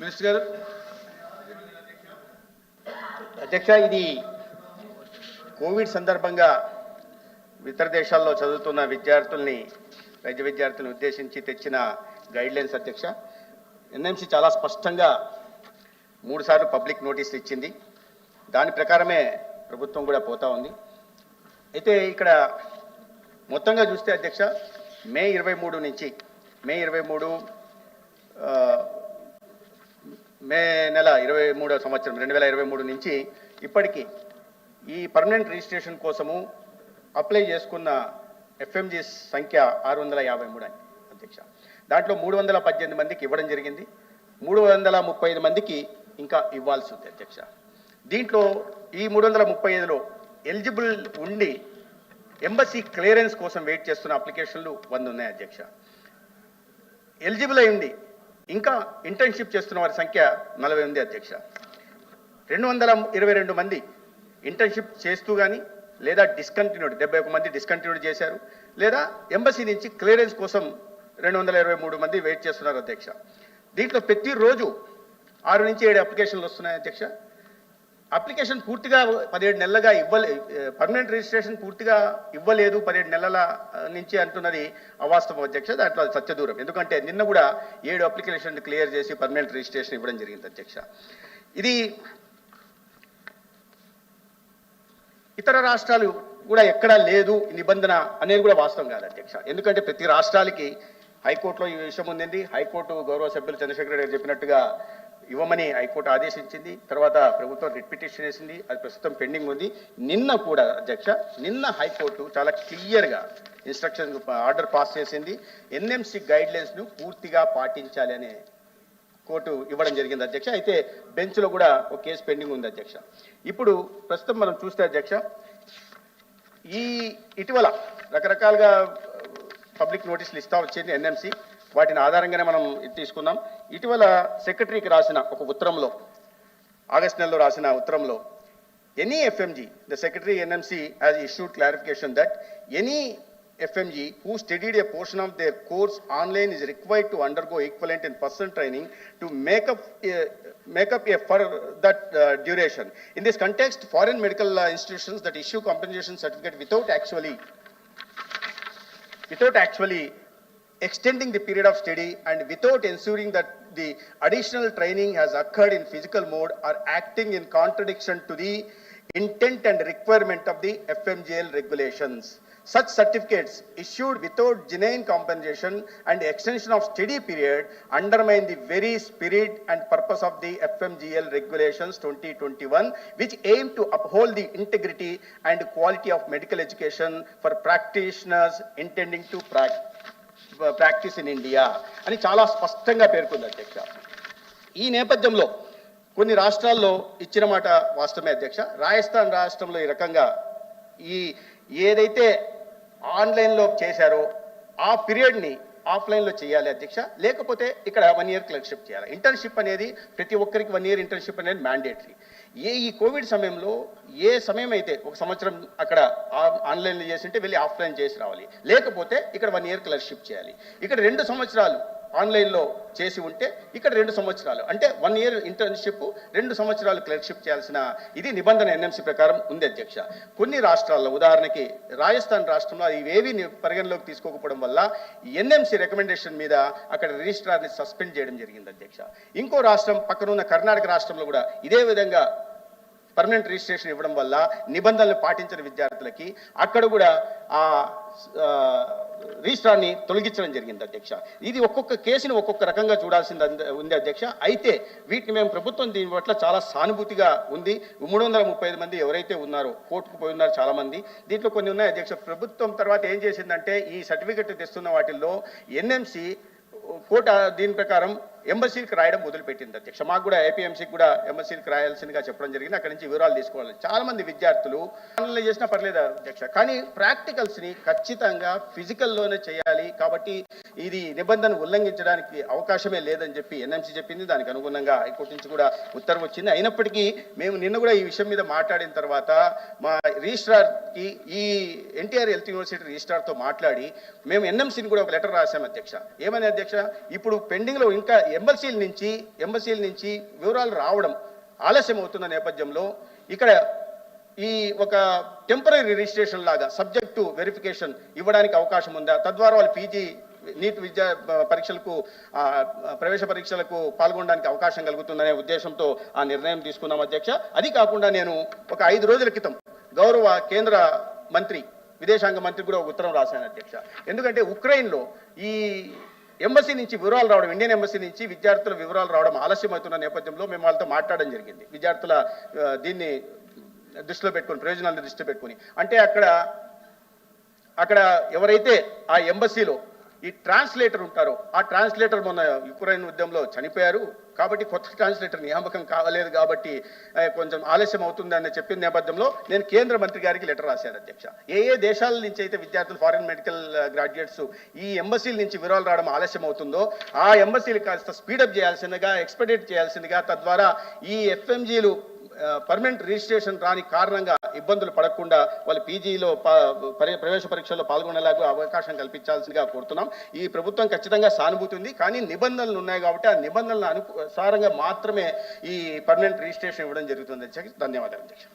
Minister గారు. అధ్యక్ష ఇది కోవిడ్ సందర్భంగా ఇతర దేశాల్లో చదువుతున్న విద్యార్థుల్ని వైద్య విద్యార్థులను ఉద్దేశించి తెచ్చిన గైడ్లైన్స్ అధ్యక్ష. ఎన్ఎంసి చాలా స్పష్టంగా మూడుసార్లు పబ్లిక్ నోటీసులు ఇచ్చింది. దాని ప్రకారమే ప్రభుత్వం కూడా పోతా ఉంది. అయితే ఇక్కడ మొత్తంగా చూస్తే అధ్యక్ష మే ఇరవై మూడు నుంచి మే ఇరవై మూడు మే నెల ఇరవై మూడో సంవత్సరం రెండు వేల ఇరవై మూడు నుంచి ఇప్పటికీ ఈ పర్మనెంట్ రిజిస్ట్రేషన్ కోసము అప్లై చేసుకున్న ఎఫ్ఎంజీ సంఖ్య ఆరు వందల యాభై మూడు అని అధ్యక్ష. దాంట్లో మూడు వందల పద్దెనిమిది మందికి ఇవ్వడం జరిగింది. మూడు వందల ముప్పై ఐదు మందికి ఇంకా ఇవ్వాల్సి ఉంది అధ్యక్ష. దీంట్లో ఈ మూడు వందల ముప్పై ఐదులో ఎలిజిబుల్ ఉండి ఎంబసీ క్లియరెన్స్ కోసం వెయిట్ చేస్తున్న అప్లికేషన్లు వంద ఉన్నాయి అధ్యక్ష. ఎలిజిబుల్ అయి ఉండి ఇంకా ఇంటర్న్షిప్ చేస్తున్న వారి సంఖ్య నలభై ఉంది అధ్యక్ష. రెండు వందల ఇరవై రెండు మంది ఇంటర్న్షిప్ చేస్తూ కానీ లేదా డిస్కంటిన్యూడ్ డెబ్బై ఒక మంది డిస్కంటిన్యూడ్ చేశారు లేదా ఎంబసీ నుంచి క్లియరెన్స్ కోసం రెండు వందల ఇరవై మూడు మంది వెయిట్ చేస్తున్నారు అధ్యక్ష. దీంట్లో ప్రతిరోజు ఆరు నుంచి ఏడు అప్లికేషన్లు వస్తున్నాయి అధ్యక్ష. అప్లికేషన్ పూర్తిగా పదిహేడు నెలలుగా ఇవ్వలే పర్మనెంట్ రిజిస్ట్రేషన్ పూర్తిగా ఇవ్వలేదు పదిహేడు నెలల నుంచి అంటున్నది అవాస్తవం అధ్యక్ష దాంట్లో అది సత్యదూరం. ఎందుకంటే నిన్న కూడా ఏడు అప్లికేషన్ క్లియర్ చేసి పర్మనెంట్ రిజిస్ట్రేషన్ ఇవ్వడం జరిగింది అధ్యక్ష. ఇది ఇతర రాష్ట్రాలు కూడా ఎక్కడా లేదు నిబంధన అనేది కూడా వాస్తవం కాదు అధ్యక్ష. ఎందుకంటే ప్రతి రాష్ట్రాలకి హైకోర్టులో ఈ విషయం ఉండింది హైకోర్టు గౌరవ సభ్యులు చంద్రశేఖర రెడ్డి గారు చెప్పినట్టుగా ఇవ్వమని హైకోర్టు ఆదేశించింది. తర్వాత ప్రభుత్వం రిట్ పిటిషన్ వేసింది. అది ప్రస్తుతం పెండింగ్ ఉంది. నిన్న కూడా అధ్యక్ష నిన్న హైకోర్టు చాలా క్లియర్గా ఇన్స్ట్రక్షన్ ఆర్డర్ పాస్ చేసింది. ఎన్ఎంసి గైడ్లైన్స్ను పూర్తిగా పాటించాలి అనే కోర్టు ఇవ్వడం జరిగింది అధ్యక్ష. అయితే బెంచ్లో కూడా ఒక కేసు పెండింగ్ ఉంది అధ్యక్ష. ఇప్పుడు ప్రస్తుతం మనం చూస్తే అధ్యక్ష ఈ ఇటీవల రకరకాలుగా పబ్లిక్ నోటీసులు ఇస్తా వచ్చింది ఎన్ఎంసీ. వాటిని ఆధారంగానే మనం తీసుకుందాం. ఇటీవల సెక్రటరీకి రాసిన ఒక ఉత్తరంలో ఆగస్ట్ నెలలో రాసిన ఉత్తరంలో any FMG the secretary NMC has issued clarification that any FMG who studied a portion of their course online is required to undergo equivalent in person training to make up make up a for that duration in this context foreign medical institutions that issue compensation certificate without actually without actually extending the period of study and without ensuring that the additional training has occurred in physical mode are acting in contradiction to the intent and requirement of the FMGL regulations. Such certificates issued without genuine compensation and extension of study period undermine the very spirit and purpose of the FMGL regulations 2021, which aim to uphold the integrity and quality of medical education for practitioners intending to practice in India అని చాలా స్పష్టంగా పేర్కొంది అధ్యక్ష ఈ నేపథ్యంలో కొన్ని రాష్ట్రాల్లో ఇచ్చిన మాట వాస్తవమే అధ్యక్ష రాజస్థాన్ రాష్ట్రంలో ఈ రకంగా ఈ ఏదైతే ఆన్లైన్లో చేశారో ఆ పీరియడ్ని ఆఫ్లైన్లో చేయాలి అధ్యక్ష. లేకపోతే ఇక్కడ వన్ ఇయర్ క్లర్క్షిప్ చేయాలి. ఇంటర్న్షిప్ అనేది ప్రతి ఒక్కరికి వన్ ఇయర్ ఇంటర్న్షిప్ అనేది మ్యాండేటరీ ఏ ఈ కోవిడ్ సమయంలో ఏ సమయం అయితే ఒక సంవత్సరం అక్కడ ఆ- ఆన్లైన్లో చేసింటే వెళ్ళి ఆఫ్లైన్ చేసి రావాలి. లేకపోతే ఇక్కడ వన్ ఇయర్ క్లర్క్షిప్ చేయాలి. ఇక్కడ రెండు సంవత్సరాలు ఆన్లైన్లో చేసి ఉంటే ఇక్కడ రెండు సంవత్సరాలు. అంటే వన్ ఇయర్ ఇంటర్న్షిప్ రెండు సంవత్సరాలు క్లర్క్షిప్ చేయాల్సిన ఇది నిబంధన ఎన్ఎంసీ ప్రకారం ఉంది అధ్యక్ష. కొన్ని రాష్ట్రాల్లో ఉదాహరణకి రాజస్థాన్ రాష్ట్రంలో ఇవేవి పరిగణలోకి తీసుకోకపోవడం వల్ల ఎన్ఎంసీ రికమెండేషన్ మీద అక్కడ రిజిస్ట్రార్ని సస్పెండ్ చేయడం జరిగింది అధ్యక్ష. ఇంకో రాష్ట్రం పక్కనున్న కర్ణాటక రాష్ట్రంలో కూడా ఇదే విధంగా పర్మనెంట్ రిజిస్ట్రేషన్ ఇవ్వడం వల్ల నిబంధనలు పాటించిన విద్యార్థులకి అక్కడ కూడా ఆ రిజిస్ట్రాన్ని రిజిస్ట్రార్ని తొలగించడం జరిగింది అధ్యక్ష. ఇది ఒక్కొక్క కేసుని ఒక్కొక్క రకంగా చూడాల్సింది అంద- ఉంది అధ్యక్ష. అయితే వీటిని మేము ప్రభుత్వం దీని పట్ల చాలా సానుభూతిగా ఉంది. మూడు వందల ముప్పై ఐదు మంది ఎవరైతే ఉన్నారో కోర్టుకు పోయి ఉన్నారు చాలామంది. దీంట్లో కొన్ని ఉన్నాయి అధ్యక్ష. ప్రభుత్వం తర్వాత ఏం చేసిందంటే ఈ సర్టిఫికెట్ తెస్తున్న వాటిల్లో ఎన్ఎంసి కోట దీని ప్రకారం ఎంబసీకి రాయడం మొదలుపెట్టింది అధ్యక్ష. మాకు కూడా ఏపీఎంసీకి కూడా ఎంబసీకి రాయాల్సిందిగా చెప్పడం జరిగింది. అక్కడి నుంచి వివరాలు తీసుకోవాలి. చాలా మంది విద్యార్థులు ఆన్లైన్ చేసినా పర్లేదు అధ్యక్ష? కానీ ప్రాక్టికల్స్ని ఖచ్చితంగా ఫిజికల్లోనే చేయాలి. కాబట్టి ఇది నిబంధన ఉల్లంఘించడానికి అవకాశమే లేదని చెప్పి ఎన్ఎంసీ చెప్పింది. దానికి అనుగుణంగా హైకోర్టు నుంచి కూడా ఉత్తర్వు వచ్చింది. అయినప్పటికీ మేము నిన్న కూడా ఈ విషయం మీద మాట్లాడిన తర్వాత మా రిజిస్ట్రార్కి ఈ ఎన్టీఆర్ హెల్త్ యూనివర్సిటీ రిజిస్ట్రార్తో మాట్లాడి మేము ఎన్ఎంసీని కూడా ఒక లెటర్ రాశాం అధ్యక్ష. ఏమని అధ్యక్ష? ఇప్పుడు పెండింగ్లో ఇంకా ఎంబసీల నుంచి ఎంబసీల నుంచి వివరాలు రావడం ఆలస్యం అవుతున్న నేపథ్యంలో ఇక్కడ ఈ ఒక టెంపరీ రిజిస్ట్రేషన్ లాగా సబ్జెక్ట్ టు వెరిఫికేషన్ ఇవ్వడానికి అవకాశం ఉందా? తద్వారా వాళ్ళు పీజీ నీట్ విద్యా పరీక్షలకు ప్రవేశ పరీక్షలకు పాల్గొనడానికి అవకాశం కలుగుతుందనే ఉద్దేశంతో ఆ నిర్ణయం తీసుకున్నాం అధ్యక్ష. అది కాకుండా నేను ఒక ఐదు రోజుల క్రితం గౌరవ కేంద్ర మంత్రి విదేశాంగ మంత్రి కూడా ఒక ఉత్తరం రాశాను అధ్యక్ష. ఎందుకంటే ఉక్రెయిన్లో ఈ ఎంబసీ నుంచి వివరాలు రావడం ఇండియన్ ఎంబసీ నుంచి విద్యార్థుల వివరాలు రావడం ఆలస్యం అవుతున్న నేపథ్యంలో మేము వాళ్ళతో మాట్లాడడం జరిగింది. విద్యార్థుల దీన్ని దృష్టిలో పెట్టుకొని ప్రయోజనాలను దృష్టిలో పెట్టుకొని. అంటే అక్కడ అక్కడ ఎవరైతే ఆ ఎంబసీలో ఈ ట్రాన్స్లేటర్ ఉంటారు. ఆ ట్రాన్స్లేటర్ మొన్న యుక్రెయిన్ ఉద్యమంలో చనిపోయారు. కాబట్టి కొత్త ట్రాన్స్లేటర్ నియామకం కావలేదు కాబట్టి కొంచెం ఆలస్యం అవుతుందని చెప్పిన నేపథ్యంలో నేను కేంద్ర మంత్రి గారికి లెటర్ రాశాను అధ్యక్ష. ఏ ఏ దేశాల నుంచి అయితే విద్యార్థులు ఫారిన్ మెడికల్ గ్రాడ్యుయేట్స్ ఈ ఎంబసీల నుంచి వివరాలు రావడం ఆలస్యం అవుతుందో ఆ ఎంబసీలు కాస్త స్పీడప్ చేయాల్సిందిగా ఎక్స్పెడేట్ చేయాల్సిందిగా తద్వారా ఈ ఎఫ్ఎంజీలు పర్మనెంట్ రిజిస్ట్రేషన్ రాని కారణంగా ఇబ్బందులు పడకుండా వాళ్ళు పీజీలో ప్రవేశ పరీక్షల్లో పాల్గొనేలాగా అవకాశం కల్పించాల్సిందిగా కోరుతున్నాం. ఈ ప్రభుత్వం ఖచ్చితంగా సానుభూతి ఉంది కానీ నిబంధనలు ఉన్నాయి కాబట్టి ఆ నిబంధనల అనుసారంగా మాత్రమే ఈ పర్మనెంట్ రిజిస్ట్రేషన్ ఇవ్వడం జరుగుతుంది. అధ్యక్ష ధన్యవాదాలు. అధ్యక్ష